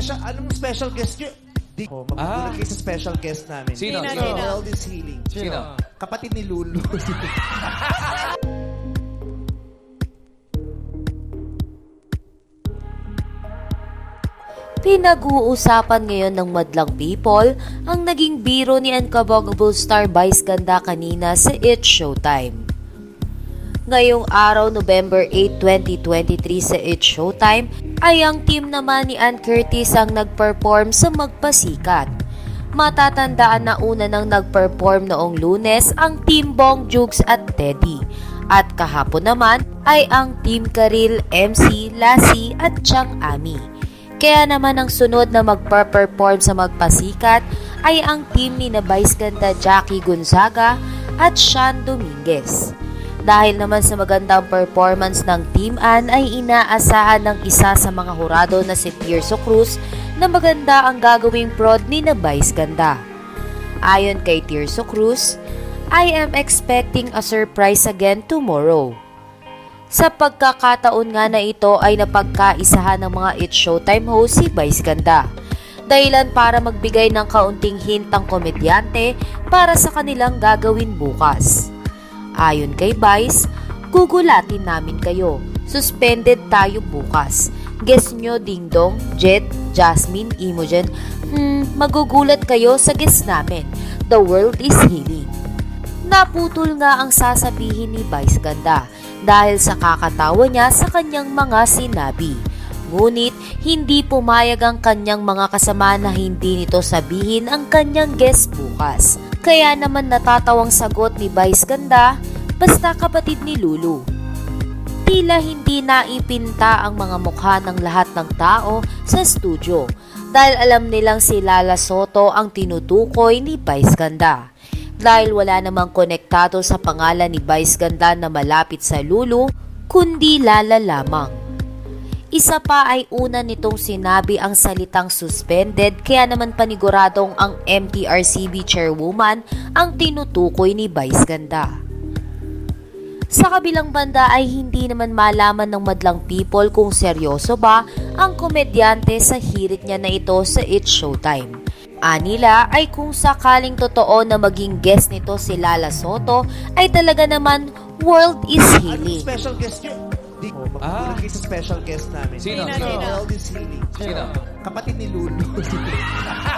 special, anong special guest nyo? Di ko, magugulat Ah. kayo sa special guest namin. Sino? Sino, Sino? sino? World is healing. Sino? Kapatid ni Lulu. Pinag-uusapan ngayon ng madlang people ang naging biro ni Uncoverable Star Vice Ganda kanina sa It's Showtime. Ngayong araw, November 8, 2023 sa It's Showtime, ay ang team naman ni Ann Curtis ang nag-perform sa Magpasikat. Matatandaan na una nang nag-perform noong lunes ang Team Bong Jugs at Teddy. At kahapon naman ay ang Team Karil, MC, Lassie at Chang Ami. Kaya naman ang sunod na magpa-perform sa Magpasikat ay ang team ni na Vice Ganda Jackie Gonzaga at Sean Dominguez. Dahil naman sa magandang performance ng Team An ay inaasahan ng isa sa mga hurado na si Tirso Cruz na maganda ang gagawing prod ni na Vice Ganda. Ayon kay Tirso Cruz, I am expecting a surprise again tomorrow. Sa pagkakataon nga na ito ay napagkaisahan ng mga It's Showtime host si Vice Ganda. Dahilan para magbigay ng kaunting hint ang komedyante para sa kanilang gagawin bukas. Ayon kay Vice, gugulatin namin kayo. Suspended tayo bukas. Guess nyo Ding Dong, Jet, Jasmine, Imogen. Hmm, magugulat kayo sa guess namin. The world is healing. Naputol nga ang sasabihin ni Vice Ganda dahil sa kakatawa niya sa kanyang mga sinabi. Ngunit hindi pumayag ang kanyang mga kasama na hindi nito sabihin ang kanyang guest bukas. Kaya naman natatawang sagot ni Vice Ganda, basta kapatid ni Lulu. Tila hindi naipinta ang mga mukha ng lahat ng tao sa studio dahil alam nilang si Lala Soto ang tinutukoy ni Vice Ganda. Dahil wala namang konektado sa pangalan ni Vice Ganda na malapit sa Lulu, kundi Lala lamang. Isa pa ay una nitong sinabi ang salitang suspended kaya naman paniguradong ang MTRCB chairwoman ang tinutukoy ni Vice Ganda. Sa kabilang banda ay hindi naman malaman ng madlang people kung seryoso ba ang komedyante sa hirit niya na ito sa It's Showtime. Anila ay kung sakaling totoo na maging guest nito si Lala Soto ay talaga naman world is healing. special guest nyo? Di Ah. sa special guest namin. Sino? Sino, sino? World is healing. Sino? Kapatid ni Lulu.